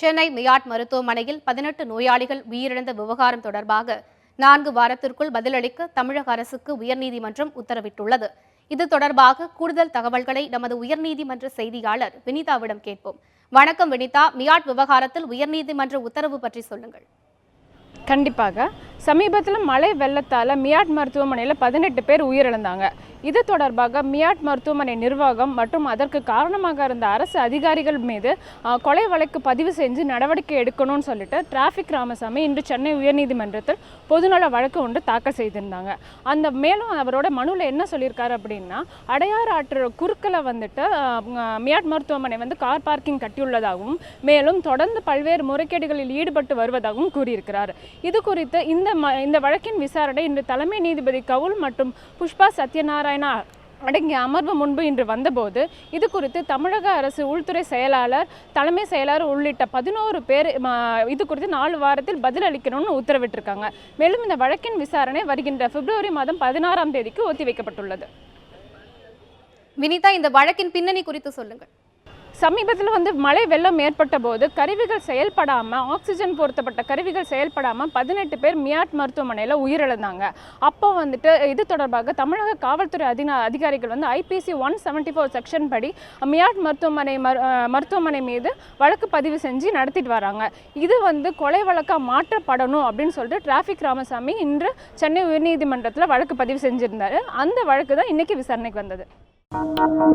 சென்னை மியாட் மருத்துவமனையில் பதினெட்டு நோயாளிகள் உயிரிழந்த விவகாரம் தொடர்பாக நான்கு வாரத்திற்குள் பதிலளிக்க தமிழக அரசுக்கு உயர்நீதிமன்றம் உத்தரவிட்டுள்ளது. இது தொடர்பாக கூடுதல் தகவல்களை நமது உயர்நீதிமன்ற செய்தியாளர் வினிதாவிடம் கேட்போம். வணக்கம் வினிதா. மியாட் விவகாரத்தில் உயர்நீதிமன்ற உத்தரவு பற்றி சொல்லுங்கள். கண்டிப்பாக. சமீபத்தில் மழை வெள்ளத்தால் மியாட் மருத்துவமனையில் பதினெட்டு பேர் உயிரிழந்தாங்க. இது தொடர்பாக மியாட் மருத்துவமனை நிர்வாகம் மற்றும் அதற்கு காரணமாக இருந்த அரசு அதிகாரிகள் மீது கொலை வழக்கு பதிவு செஞ்சு நடவடிக்கை எடுக்கணும்னு சொல்லிட்டு டிராஃபிக் ராமசாமி இன்று சென்னை உயர்நீதிமன்றத்தில் பொதுநல வழக்கு ஒன்று தாக்கல் செய்திருந்தாங்க. அந்த மேலும் அவரோட மனுவில் என்ன சொல்லியிருக்காரு அப்படின்னா அடையாறு ஆற்று குறுக்கில் வந்துட்டு மியாட் மருத்துவமனை வந்து கார் பார்க்கிங் கட்டியுள்ளதாகவும் மேலும் தொடர்ந்து பல்வேறு முறைகேடுகளில் ஈடுபட்டு வருவதாகவும் கூறியிருக்கிறார். இது குறித்து இந்த ம இந்த வழக்கின் விசாரணை இன்று தலைமை நீதிபதி கவுல் மற்றும் புஷ்பா சத்யநாராயண அடங்கிய அமர்வு முன்பு இன்று வந்தபோது இது குறித்து தமிழக அரசு உள்துறை செயலாளர் தலைமை செயலாளர் உள்ளிட்ட பதினோரு பேர் இது குறித்து நாலு வாரத்தில் பதிலளிக்கணும்னு உத்தரவிட்டிருக்காங்க. மேலும் இந்த வழக்கின் விசாரணை வருகின்ற பிப்ரவரி மாதம் பதினாறாம் தேதிக்கு ஒத்திவைக்கப்பட்டுள்ளது. வினிதா இந்த வழக்கின் பின்னணி குறித்து சொல்லுங்கள். சமீபத்தில் வந்து மழை வெள்ளம் ஏற்பட்ட போது கருவிகள் செயல்படாமல் ஆக்சிஜன் பொருத்தப்பட்ட கருவிகள் செயல்படாமல் பதினெட்டு பேர் மியாட் மருத்துவமனையில் உயிரிழந்தாங்க. அப்போ வந்துட்டு இது தொடர்பாக தமிழக காவல்துறை அதினா அதிகாரிகள் வந்து IPC one seventy four section படி மியாட் மருத்துவமனை மருத்துவமனை மீது வழக்கு பதிவு செஞ்சு நடத்திட்டு வராங்க. இது வந்து கொலை வழக்காக மாற்றப்படணும் அப்படின்னு சொல்லிட்டு டிராஃபிக் ராமசாமி இன்று சென்னை உயர்நீதிமன்றத்தில் வழக்கு பதிவு செஞ்சிருந்தாரு. அந்த வழக்கு தான் இன்றைக்கி விசாரணைக்கு வந்தது. Thank you.